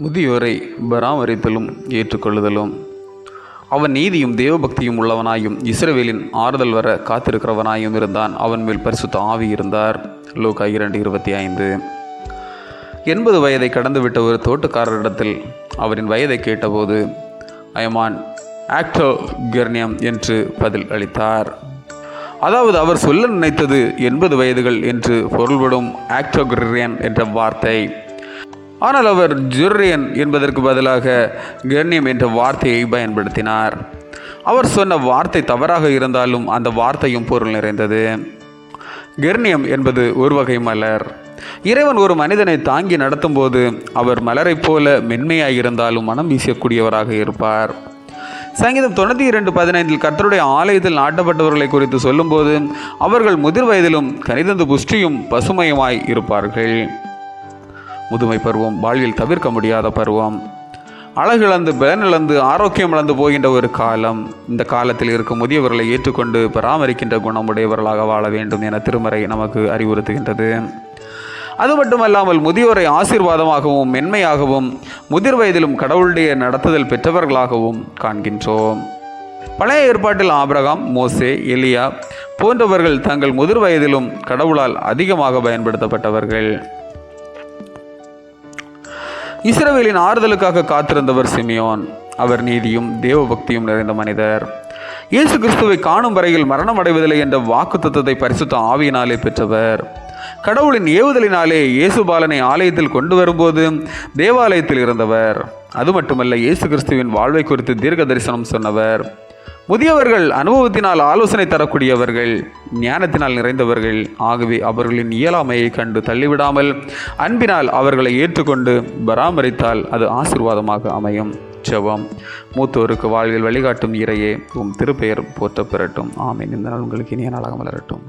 முதியோரை பராமரித்தலும் ஏற்றுக்கொள்ளுதலும். அவன் நீதியும் தேவபக்தியும் உள்ளவனாயும் இஸ்ரவேலின் ஆறுதல் வர காத்திருக்கிறவனாயும் இருந்தான். அவன் மேல் பரிசுத்த ஆவி இருந்தார். லோகா இரண்டு இருபத்தி ஐந்து. எண்பது வயதை கடந்துவிட்ட ஒரு தோட்டக்காரரிடத்தில் அவரின் வயதை கேட்டபோது அயமான் ஆக்டோ கெர்னியம் என்று பதில் அளித்தார். அதாவது அவர் சொல்ல நினைத்தது எண்பது வயதுகள் என்று பொருள்படும் ஆக்டோகிரியன் என்ற வார்த்தை. ஆனால் அவர் ஜுர்ரியன் என்பதற்கு பதிலாக கண்ணியம் என்ற வார்த்தையை பயன்படுத்தினார். அவர் சொன்ன வார்த்தை தவறாக இருந்தாலும் அந்த வார்த்தையும் பொருள் நிறைந்தது. கெர்னியம் என்பது ஒரு வகை மலர். இறைவன் ஒரு மனிதனை தாங்கி நடத்தும்போது அவர் மலரைப் போல மென்மையாக இருந்தாலும் மனம் வீசக்கூடியவராக இருப்பார். சங்கீதம் தொண்ணூற்றி இரண்டு பதினைந்தில் கர்த்தருடைய ஆலயத்தில் நாட்டப்பட்டவர்களை குறித்து சொல்லும்போது அவர்கள் முதிர் வயதிலும் கனிதந்து புஷ்டியும் பசுமையுமாய் இருப்பார்கள். முதுமை பருவம் வாழ்வில் தவிர்க்க முடியாத பருவம். அழகிழந்து பலனிழந்து ஆரோக்கியம் இழந்து போகின்ற ஒரு காலம். இந்த காலத்தில் இருக்கும் முதியவர்களை ஏற்றுக்கொண்டு பராமரிக்கின்ற குணமுடையவர்களாக வாழ வேண்டும் என திருமறை நமக்கு அறிவுறுத்துகின்றது. அது மட்டுமல்லாமல் முதியோரை ஆசீர்வாதமாகவும் மென்மையாகவும் முதிர் வயதிலும் கடவுளுடைய நடத்துதல் பெற்றவர்களாகவும் காண்கின்றோம். பழைய ஏற்பாட்டில் ஆபிரகாம் மோசே எலியா போன்றவர்கள் தங்கள் முதிர் வயதிலும் கடவுளால் அதிகமாக பயன்படுத்தப்பட்டவர்கள். இஸ்ரவேலின் ஆறுதலுக்காக காத்திருந்தவர் சிமியோன். அவர் நீதியும் தேவபக்தியும் நிறைந்த மனிதர். இயேசு கிறிஸ்துவை காணும் வரையில் மரணம் அடைவதில்லை என்ற வாக்குத்தத்தத்தை பரிசுத்த ஆவியினாலே பெற்றவர். கடவுளின் ஏவுதலினாலே இயேசுபாலனை ஆலயத்தில் கொண்டு வரும்போது தேவாலயத்தில் இருந்தவர். அது மட்டுமல்ல இயேசு கிறிஸ்துவின் வாழ்வை குறித்து தீர்க்க தரிசனம் சொன்னவர். முதியவர்கள் அனுபவத்தினால் ஆலோசனை தரக்கூடியவர்கள் ஞானத்தினால் நிறைந்தவர்கள் ஆகவே அவர்களின் இயலாமையை கண்டு தள்ளிவிடாமல் அன்பினால் அவர்களை ஏற்றுக்கொண்டு பராமரித்தால் அது ஆசிர்வாதமாக அமையும். செவம் மூத்தோருக்கு வாழ்வில் வழிகாட்டும் இறையே உம் திருப்பெயர் போற்ற பெறட்டும் ஆமீன். இந்த நாள் உங்களுக்கு இனிய நாளாக மலரட்டும்.